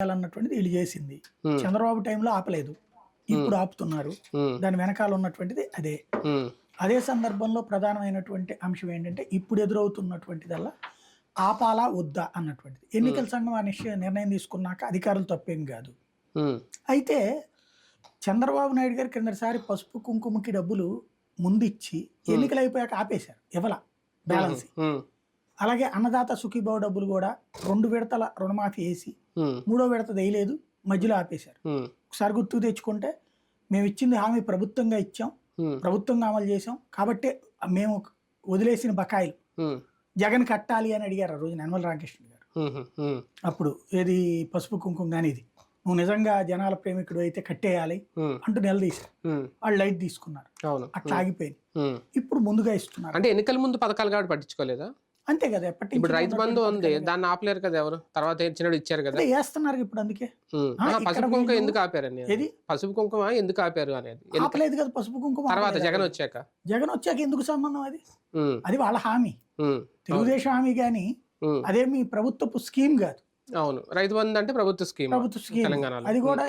చేయాలన్నటువంటిది వీళ్ళు చేసింది. చంద్రబాబు టైంలో ఆపలేదు. ఇప్పుడు ఆపుతున్నారు దాని వెనకాల ఉన్నటువంటిది అదే. అదే సందర్భంలో ప్రధానమైనటువంటి అంశం ఏంటంటే ఇప్పుడు ఎదురవుతున్నటువంటిదల్లా ఆపాలా వద్దా అన్నటువంటిది. ఎన్నికల సంఘం ఆ నిశ్చయ నిర్ణయం తీసుకున్నాక అధికారులు తప్పేం కాదు. అయితే చంద్రబాబు నాయుడు గారు కిందసారి పసుపు కుంకుమకి డబ్బులు ముందిచ్చి ఎన్నికలు అయిపోయాక ఆపేశారు. ఇవ్వాల. బ్యాలెన్స్. అలాగే అన్నదాత సుఖీభావ డబ్బులు కూడా రెండు విడతల రుణమాఫీ వేసి మూడో విడత వేయలేదు మధ్యలో ఆపేశారు. ఒకసారి గుర్తుకు తెచ్చుకుంటే మేము ఇచ్చింది హామీ ప్రభుత్వంగా ఇచ్చాం ప్రభుత్వంగా అమలు చేసాం కాబట్టి మేము వదిలేసిన బకాయిలు. జగన్ కట్టాలి అని అడిగారు ఆ రోజు యనమల రామకృష్ణ గారు. అప్పుడు ఏది పసుపు కుంకుమ కానీ ఇది. నువ్వు నిజంగా జనాల ప్రేమికుడు అయితే కట్టేయాలి అంటూ నిలదీశారు. వాళ్ళు లైట్ తీసుకున్నారు. అట్లా ఆగిపోయింది. ఇప్పుడు ముందుగా ఇస్తున్నారు. అంటే ఎన్నికల ముందు పథకాలు కాబట్టి పట్టించుకోలేదా? అంతే కదా ఎప్పటి ఇప్పుడు రైతు బంధు ఉంది. దాన్ని ఆపలేరు కదా ఎవరు? తర్వాత ఇచ్చినప్పుడు ఇచ్చారు కదా. వేస్తున్నారు ఇప్పుడు అందుకే? పసుపు కుంకుమ ఎందుకు ఆపారని ఏది? పసుపు కుంకుమ ఎందుకు ఆపారు అనేది? ఆపలేదు కదా పసుపు కుంకుమ తర్వాత. జగన్ వచ్చాక. జగన్ వచ్చాక ఎందుకు సంబంధం అది? అది వాళ్ళ హామీ. తెలుగుదేశం హామీ ఉమ్, అదేమి ప్రభుత్వపు స్కీమ్ కాదు. అవును. రైతు బంధు అంటే ప్రభుత్వ స్కీమ్ ప్రభుత్వ స్కీమ్. అది కూడా